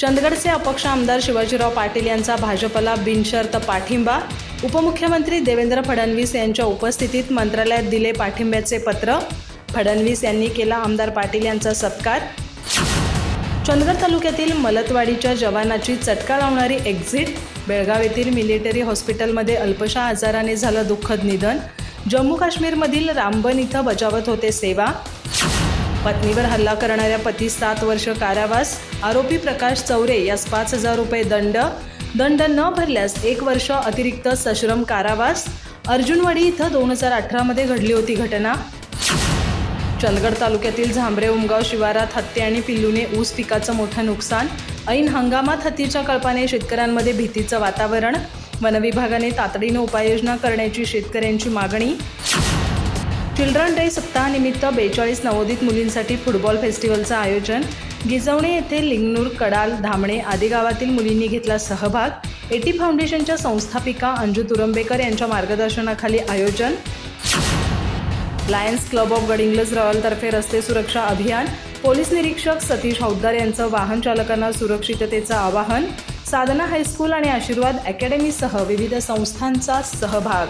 चंदगडचे अपक्ष आमदार शिवाजीराव पाटील यांचा भाजपला बिनशर्त पाठिंबा. उपमुख्यमंत्री देवेंद्र फडणवीस यांच्या उपस्थितीत मंत्रालयात दिले पाठिंब्याचे पत्र. फडणवीस यांनी केला आमदार पाटील यांचा सत्कार. चंदगड तालुक्यातील मलतवाडीच्या जवानाची चटका लावणारी एक्झिट बेळगाव येथील मिलिटरी हॉस्पिटलमध्ये अल्पशा आजाराने झालं दुःखद निधन. जम्मू काश्मीरमधील रामबन इथं बजावत होते सेवा. पत्नीवर हल्ला करणाऱ्या पती सात वर्ष कारावास आरोपी प्रकाश चौरे यास पाच हजार रुपये दंड. दंड न भरल्यास एक वर्ष अतिरिक्त सश्रम कारावास. अर्जुनवाडी इथं दोन हजार अठरामध्ये घडली होती घटना. चंदगड तालुक्यातील झांबरे उमगाव शिवारात हत्ती आणि पिल्लूने ऊस पिकाचं मोठं नुकसान. ऐन हंगामात हत्तीच्या कळपाने शेतकऱ्यांमध्ये भीतीचं वातावरण. वनविभागाने तातडीनं उपाययोजना करण्याची शेतकऱ्यांची मागणी. चिल्ड्रन डे सप्ताहानिमित्त बेचाळीस नवोदित मुलींसाठी फुटबॉल फेस्टिवलचं आयोजन. गिजवणे येथे लिंगनूर कडाल धामणे आदी गावातील मुलींनी घेतला सहभाग. एटी फाउंडेशनच्या संस्थापिका अंजू तुरंबेकर यांच्या मार्गदर्शनाखाली आयोजन. लायन्स क्लब ऑफ गडिंग्लज रॉयलतर्फे रस्ते सुरक्षा अभियान. पोलीस निरीक्षक सतीश हौद्दार यांचं वाहन चालकांना सुरक्षिततेचं आवाहन. साधना हायस्कूल आणि आशीर्वाद अकॅडमीसह विविध संस्थांचा सहभाग.